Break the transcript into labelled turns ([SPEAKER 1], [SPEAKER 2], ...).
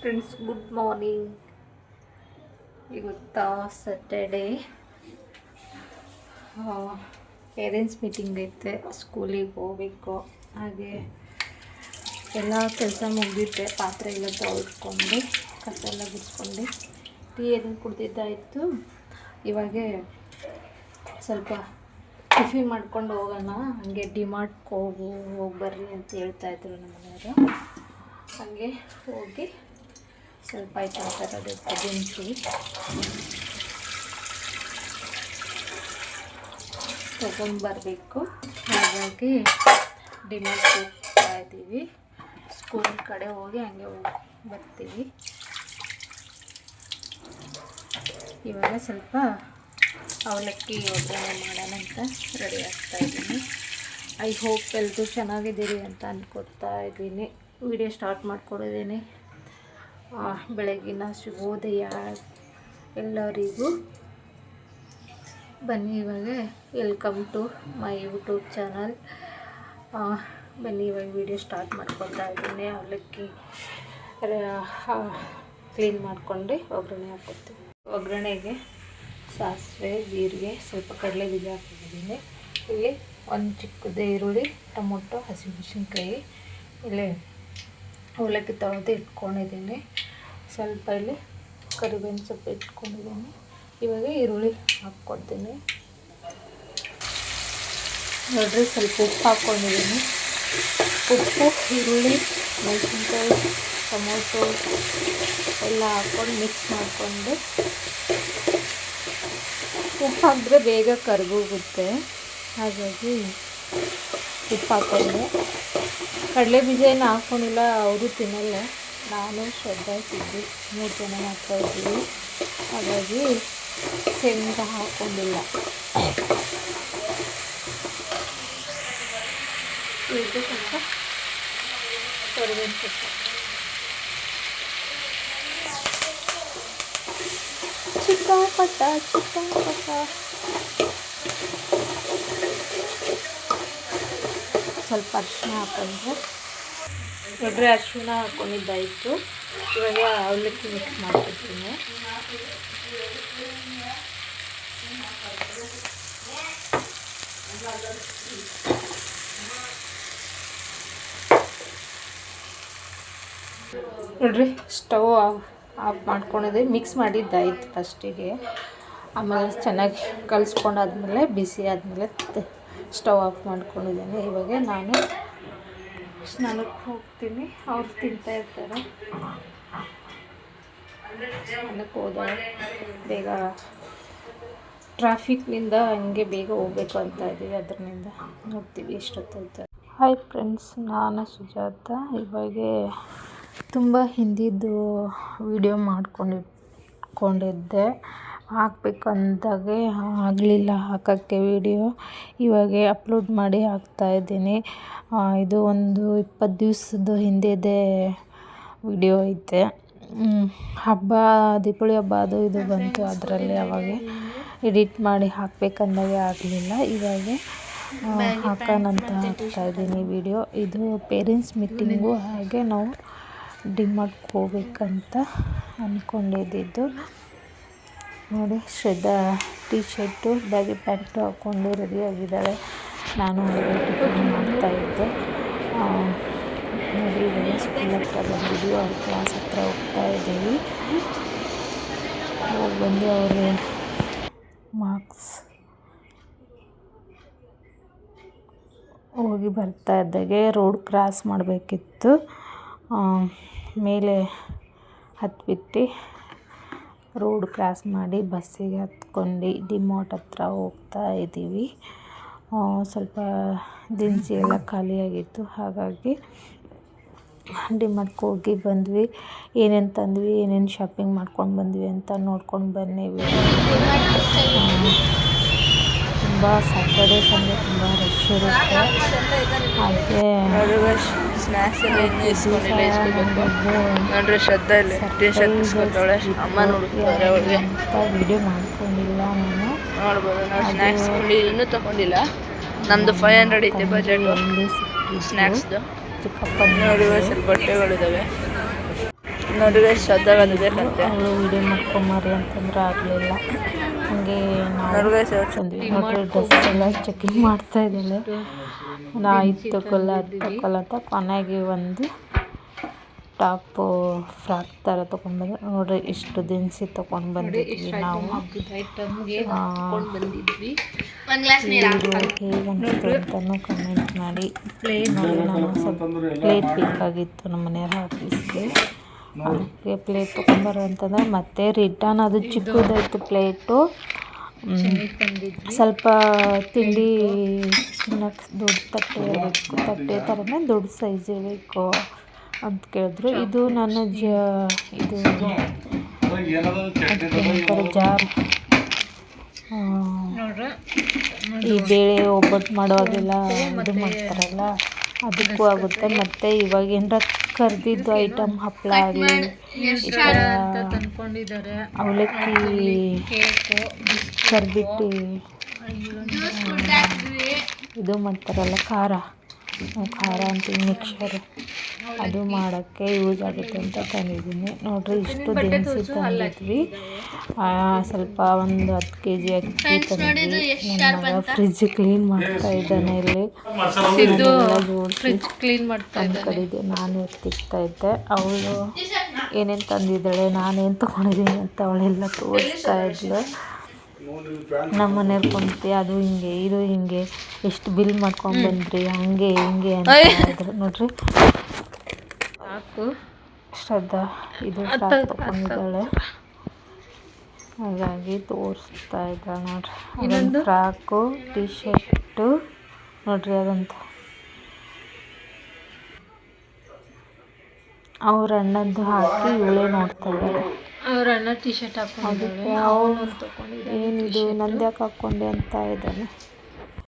[SPEAKER 1] Friends good morning ಇವತ್ತ Saturday parents meeting ಐತೆ ಸ್ಕೂಲಿಗೆ ಹೋಗ್ಬೇಕು. ಹಾಗೆ ಎಲ್ಲ ಕೆಲಸ ಮುಗಿದಿದ್ದೆ ಪಾತ್ರೆ ಎಲ್ಲ ತೊಳ್ಕೊಂಡು ಕಸ ಎಲ್ಲ ಗುಡಿಸ್ಕೊಂಡು ಟೀ ಏನು ಕುಡ್ದಿದ್ದಾಯಿತು? ಇವಾಗೆ ಸ್ವಲ್ಪ ಟಿಫಿನ್ ಮಾಡ್ಕೊಂಡು ಹೋಗೋಣ. ಹಾಗೆ ಡಿಮಾರ್ಟ್ಗೆ ಹೋಗು, ಹೋಗಿ ಬರ್ರಿ ಅಂತ ಹೇಳ್ತಾ ಇದ್ರು ನಮ್ಮ ಮನೆಯವರು ಹಾಗೆ ಹೋಗಿ ಸ್ವಲ್ಪ ಐಟಮ್ ತರೋದಕ್ಕೆ ದಿನಸಿ ತೊಗೊಂಡ್ಬರ್ಬೇಕು ಹಾಗಾಗಿ ಡಿನ್ನರ್ ಹೋಗ್ತಾ ಇದ್ದೀವಿ. ಸ್ಕೂಲ್ ಕಡೆ ಹೋಗಿ ಹಂಗೆ ಹೋಗಿ ಬರ್ತೀವಿ. ಇವಾಗ ಸ್ವಲ್ಪ ಅವಲಕ್ಕಿ ಒಗ್ಗರಣೆ ಮಾಡೋಣ ಅಂತ ರೆಡಿ ಆಗ್ತಾ ಇದ್ದೀನಿ. ಐ ಹೋಪ್ ಎಲ್ಲರೂ ಚೆನ್ನಾಗಿದ್ದೀರಿ ಅಂತ ಅನ್ಕೋತಾ ಇದ್ದೀನಿ. ವಿಡಿಯೋ ಸ್ಟಾರ್ಟ್ ಮಾಡ್ಕೊಡಿದ್ದೀನಿ ಬೆಳಗಿನ ಶುಭೋದಯ ಎಲ್ಲರಿಗೂ. ಬನ್ನಿ ಇವಾಗ welcome to my YouTube channel ಬನ್ನಿ ಇವಾಗ ವಿಡಿಯೋ ಸ್ಟಾರ್ಟ್ ಮಾಡ್ಕೊತಾ ಇದ್ದೀನಿ. ಅವಲಕ್ಕಿ ಕ್ಲೀನ್ ಮಾಡಿಕೊಂಡು. ಒಗ್ಗರಣೆ ಹಾಕ್ಕೊತೀವಿ ಒಗ್ಗರಣೆಗೆ ಸಾಸಿವೆ, ಜೀರಿಗೆ, ಸ್ವಲ್ಪ ಕಡಲೆ ಬೀಜ ಹಾಕಿದ್ದೀನಿ. ಇಲ್ಲಿ ಒಂದು ಚಿಕ್ಕದು ಈರುಳ್ಳಿ, ಟೊಮೊಟೊ, ಹಸಿಮೆಣಸಿನ್ಕಾಯಿ, ಇಲ್ಲಿ ಅವಲಕ್ಕಿ ತೊಳೆದು ಇಟ್ಕೊಂಡಿದ್ದೀನಿ. ಸ್ವಲ್ಪ ಇಲ್ಲಿ ಕರಿಬೇವಿನ ಸೊಪ್ಪು ಇಟ್ಕೊಂಡಿದ್ದೀನಿ. ಇವಾಗ ಈರುಳ್ಳಿ ಹಾಕ್ಕೊಡ್ತೀನಿ. ನೋಡ್ರಿ ಸ್ವಲ್ಪ ಉಪ್ಪು ಹಾಕ್ಕೊಂಡಿದ್ದೀನಿ. ಉಪ್ಪು, ಈರುಳ್ಳಿ, ಮೆಣಸಿನ್ಕಾಯಿ, ಟೊಮೊಟೊ ಎಲ್ಲ ಹಾಕ್ಕೊಂಡು ಮಿಕ್ಸ್ ಮಾಡಿಕೊಂಡು ಉಪ್ಪು ಹಾಕಿದ್ರೆ ಬೇಗ ಕರ್ಗೋಗುತ್ತೆ. ಹಾಗಾಗಿ ಉಪ್ಪು ಹಾಕ್ಕೊಂಡೆ ಕಡಲೆ ಬೀಜ ಏನು ಹಾಕ್ಕೊಂಡಿಲ್ಲ ಅವರು ತಿನ್ನಲ್ಲ. ನಾನು ಶ್ರದ್ಧಾ ಸಿದ್ದು ಮೂರು ಜನ ಮಾತ್ರ ಇದ್ದೀವಿ. ಹಾಗಾಗಿ ಶೇಂಗಾ ಹಾಕ್ಕೊಂಡಿಲ್ಲ ಇದು ಸ್ವಲ್ಪ ಚಿಕ್ಕ ಪಟ್ಟ ಚಿಕ್ಕಪಟ್ಟ ಚಿಕ್ಕಪಟ್ಟ ಸ್ವಲ್ಪ ಅರಿಶಿನ ಹಾಕೊಂಡ್ರೆ. ನೋಡ್ರಿ ಅರಿಶಿನ ಹಾಕೊಂಡಿದ್ದಾಯಿತು. ಇವಾಗ ಅವಲಕ್ಕಿ ಮಿಕ್ಸ್ ಮಾಡ್ಕೊಡ್ತೀನಿ. ನೋಡ್ರಿ, ಸ್ಟವ್ ಆಫ್ ಮಾಡ್ಕೊಂಡಿದ್ದೆ. ಮಿಕ್ಸ್ ಮಾಡಿದ್ದಾಯಿತು ಫಸ್ಟಿಗೆ ಆಮೇಲೆ ಚೆನ್ನಾಗಿ ಕಲಿಸ್ಕೊಂಡಾದ್ಮೇಲೆ ಬಿಸಿ ಆದಮೇಲೆ ಸ್ಟವ್ ಆಫ್ ಮಾಡ್ಕೊಂಡಿದ್ದೇನೆ. ಇವಾಗ ನಾನು ಸ್ನಾನಕ್ಕೆ ಹೋಗ್ತೀನಿ. ಅವ್ರು ತಿಂತಾ ಇರ್ತಾರೆ. ಸ್ನಾನಕ್ಕೆ ಹೋದಾಗ ಬೇಗ ಟ್ರಾಫಿಕ್ನಿಂದ ಹಂಗೆ ಬೇಗ ಹೋಗ್ಬೇಕು ಅಂತ ಇದ್ದೀವಿ. ಅದರಿಂದ ನೋಡ್ತೀವಿ ಎಷ್ಟೊತ್ತಾಯ್ತು ಹಾಯ್ ಫ್ರೆಂಡ್ಸ್ ನಾನು ಸುಜಾತ. ಇವಾಗ ತುಂಬ ಹಿಂದಿದ್ದು ವಿಡಿಯೋ ಮಾಡ್ಕೊಂಡಿಟ್ಕೊಂಡಿದ್ದೆ ಹಾಕ್ಬೇಕಂದಾಗೆ ಆಗಲಿಲ್ಲ ಹಾಕೋಕ್ಕೆ ವಿಡಿಯೋ. ಇವಾಗೆ ಅಪ್ಲೋಡ್ ಮಾಡಿ ಹಾಕ್ತಾಯಿದ್ದೀನಿ ಇದು ಒಂದು ಇಪ್ಪತ್ತು ದಿವಸದ ಹಿಂದೆದೇ ವಿಡಿಯೋ ಐತೆ. ಹಬ್ಬ, ದೀಪಾವಳಿ ಹಬ್ಬ ಅದು ಇದು ಬಂತು ಅದರಲ್ಲಿ ಅವಾಗ ಎಡಿಟ್ ಮಾಡಿ ಹಾಕಬೇಕಂದಾಗೆ ಆಗಲಿಲ್ಲ. ಇವಾಗ ಹಾಕೋಣ ಅಂತ ಹಾಕ್ತಾಯಿದ್ದೀನಿ ವಿಡಿಯೋ. ಇದು ಪೇರೆಂಟ್ಸ್ ಮೀಟಿಂಗು, ಹಾಗೆ ನಾವು ಡಿಮಾರ್ಟ್ಗೆ ಹೋಗ್ಬೇಕಂತ ಅಂದ್ಕೊಂಡಿದ್ದಿದ್ದು ನೋಡಿ, Shraddha T shirt baggy pant ಹಾಕ್ಕೊಂಡು ರೆಡಿಯಾಗಿದ್ದಾಳೆ ನಾನು ಮಾಡ್ತಾ ಮಾಡ್ತಾಯಿದ್ದೆ ನೋಡಿ ಸ್ಕೂಲ್ ಹತ್ರ ಬಂದಿದ್ದೀವಿ. ಅವ್ರ ಕ್ಲಾಸ್ ಹತ್ರ ಹೋಗ್ತಾ ಇದ್ದೀವಿ. ಹೋಗಿ ಬಂದು ಅವರು ಮಾರ್ಕ್ಸ್ ಹೋಗಿ ಬರ್ತಾ ಇದ್ದಾಗೆ. ರೋಡ್ ಕ್ರಾಸ್ ಮಾಡಬೇಕಿತ್ತು. ಮೇಲೆ ಹತ್ಬಿಟ್ಟು ರೋಡ್ ಕ್ರಾಸ್ ಮಾಡಿ ಬಸ್ಸಿಗೆ ಹತ್ಕೊಂಡು ಡಿಮಾರ್ಟ್ ಹತ್ರ ಹೋಗ್ತಾ ಇದ್ದೀವಿ. ಸ್ವಲ್ಪ ದಿನಸಿ ಎಲ್ಲ ಖಾಲಿಯಾಗಿತ್ತು ಹಾಗಾಗಿ ಡಿಮಾರ್ಟ್ಗೆ ಹೋಗಿ ಬಂದ್ವಿ. ಏನೇನು ತಂದ್ವಿ, ಏನೇನು ಶಾಪಿಂಗ್ ಮಾಡ್ಕೊಂಡು ಬಂದ್ವಿ ಅಂತ ನೋಡ್ಕೊಂಡು ಬನ್ನಿ. ತುಂಬ ಸ್ಯಾಟರ್ಡೇ ಸಂಡೇ ತುಂಬ ರಶ್ ಇರುತ್ತೆ. ಹಾಗೆ ವಿಡಿಯೋ ಮಾಡ್ಕೊಂಡಿಲ್ಲ ನಾನು.
[SPEAKER 2] ನೋಡ್ಬೋದು ನಾವು ಸ್ನ್ಯಾಕ್ಸ್ ಇನ್ನೂ ತಗೊಂಡಿಲ್ಲ. ನಮ್ದು ಫೈವ್ ಹಂಡ್ರೆಡ್ ಐತೆ ಬಜೆಟ್ ಸ್ನ್ಯಾಕ್ಸ್ದು
[SPEAKER 1] ಚಿಕ್ಕಪ್ಪ
[SPEAKER 2] ಬಟ್ಟೆಗಳಿದ್ದಾವೆ ನೋಡ್ರಿ ಶ್ರದ್ಧಾ ಬಂದಿದೆ ಕಂತೆ
[SPEAKER 1] ಅವಳು ವಿಡಿಯೋ ಮಕ್ಕಮಾರಿ ಅಂತಂದ್ರೆ ಆಗಲಿಲ್ಲ ಹಂಗೆ
[SPEAKER 2] ನೋಡಿದ್ರೆ ಅವ್ರು
[SPEAKER 1] ಡ್ರೆಸ್ ಎಲ್ಲ ಚೆಕಿಂಗ್ ಮಾಡ್ತಾ ಇದ್ದಾಳೆ ನಾ ಇದು ತಗೊಲ್ಲ ಅದು ತಗೊಲ್ಲ ಅಂತ ಕೊನೆಗೆ ಒಂದು ಟಾಪು ಫ್ರಾಕ್ ಥರ ತೊಗೊಂಡ್ಬಂದು. ನೋಡ್ರಿ ಇಷ್ಟು ದಿನಸಿ ತೊಗೊಂಡು ಬಂದಿದ್ವಿ ನಾವು. ಹೇಗೆ ಅನಿಸ್ತು ಅಂತಲೂ ಕಮೆಂಟ್ ಮಾಡಿ. ನೋಡಿ ನಾನು ಸ್ವಲ್ಪ ಪ್ಲೇಟ್ ಬೇಕಾಗಿತ್ತು ನಮ್ಮ ಮನೆಯವ್ರ ಆಫೀಸ್ಗೆ ಅದಕ್ಕೆ ಪ್ಲೇಟ್ ತೊಗೊಂಬರು ಅಂತಂದ್ರೆ ಮತ್ತೆ ರಿಟರ್ನ್ ಅದು ಚಿಕ್ಕದಾಯ್ತು ಪ್ಲೇಟು ಸ್ವಲ್ಪ ತಿಂಡಿ ತಿನ್ನಕ್ಕೆ ದೊಡ್ಡ ತಟ್ಟೆ ಇರಬೇಕು ತಟ್ಟೆ ಥರನೇ ದೊಡ್ಡ ಸೈಜ್ ಇರಬೇಕು ಅಂತ ಕೇಳಿದ್ರು. ಇದು ನನ್ನ ಜ ಇದು ಜಾರ್ ಈ ಬೇಳೆ ಒಬ್ಬಟ್ಟು ಮಾಡೋವಾಗೆಲ್ಲ ಇದು ಮಾಡ್ತಾರಲ್ಲ ಅದಕ್ಕೂ ಆಗುತ್ತೆ. ಮತ್ತು ಇವಾಗ ಏನಾರ ಕರ್ದಿದ್ದು ಐಟಮ್ ಹಪ್ಪಳ ಆಗಲಿ ಈ ಥರ ಅವಲಕ್ಕಿ ಕರ್ದಿಟ್ಟು ಇದು ಮಾಡ್ತಾರಲ್ಲ ಖಾರ. ಖಾರ ಅಂತೀವಿ ಮಿಕ್ಸರು ಅದು ಮಾಡೋಕ್ಕೆ ಯೂಸ್ ಆಗುತ್ತೆ ಅಂತ ತಂದಿದ್ದೀನಿ. ನೋಡ್ರಿ ಇಷ್ಟು ದಿನಸಿ ತಂದಿದ್ವಿ. ಸ್ವಲ್ಪ ಒಂದು ಹತ್ತು ಕೆ ಜಿ ಅಕ್ಕಿ ತಂದಿದ್ವಿ. ನನ್ನ ಫ್ರಿಜ್ ಕ್ಲೀನ್ ಮಾಡ್ತಾ ಇದ್ದಾನೆ ಇಲ್ಲಿ. ಫ್ರಿಜ್
[SPEAKER 2] ಕ್ಲೀನ್ ಮಾಡ್ತಾ
[SPEAKER 1] ಕಡಿದೆ ನಾನು ಎತ್ತಿಕ್ತಾ ಇದ್ದೆ. ಅವಳು ಏನೇನು ತಂದಿದ್ದಾಳೆ ನಾನೇನು ತೊಗೊಂಡಿದ್ದೀನಿ ಅಂತ ಅವಳೆಲ್ಲ ತೋರಿಸ್ತಾ ಇದ್ಲು. ನಮ್ಮ ಮನೆಯವ್ರು ಕುಂತಿ ಅದು ಹಿಂಗೆ ಇದು ಹಿಂಗೆ. ಎಷ್ಟು ಬಿಲ್ ಮಾಡ್ಕೊಂಡು ಬಂದ್ರಿ ಹಂಗೆ ಹಿಂಗೆ ಅಂತ ನೋಡ್ರಿ
[SPEAKER 2] ಸಾಕು.
[SPEAKER 1] ಶ್ರದ್ಧಾ ಇದು ತಗೊಂಡಿದ್ದಾಳೆ ಹಾಗಾಗಿ ತೋರಿಸ್ತಾ ಇದ್ದಾಳೆ ನೋಡ್ರಿ. ಇನ್ನೊಂದು? ಫ್ರಾಕು ಟಿ ಶರ್ಟು ನೋಡ್ರಿ ಅದಂತ ಅವ್ರ ಅಣ್ಣದ್ದು ಹಾಕಿ ಇವಳೇ ನೋಡ್ತಾ ಇದ್ದಾಳೆ.
[SPEAKER 2] ಅವ್ರ ಅಣ್ಣ ಟಿ ಶರ್ಟ್ ಹಾಕೊಂಡು
[SPEAKER 1] ಏನಿದು ನಂದ್ಯಾಕೆ ಹಾಕ್ಕೊಂಡೆ ಅಂತ ಇದ್ದಾನೆ.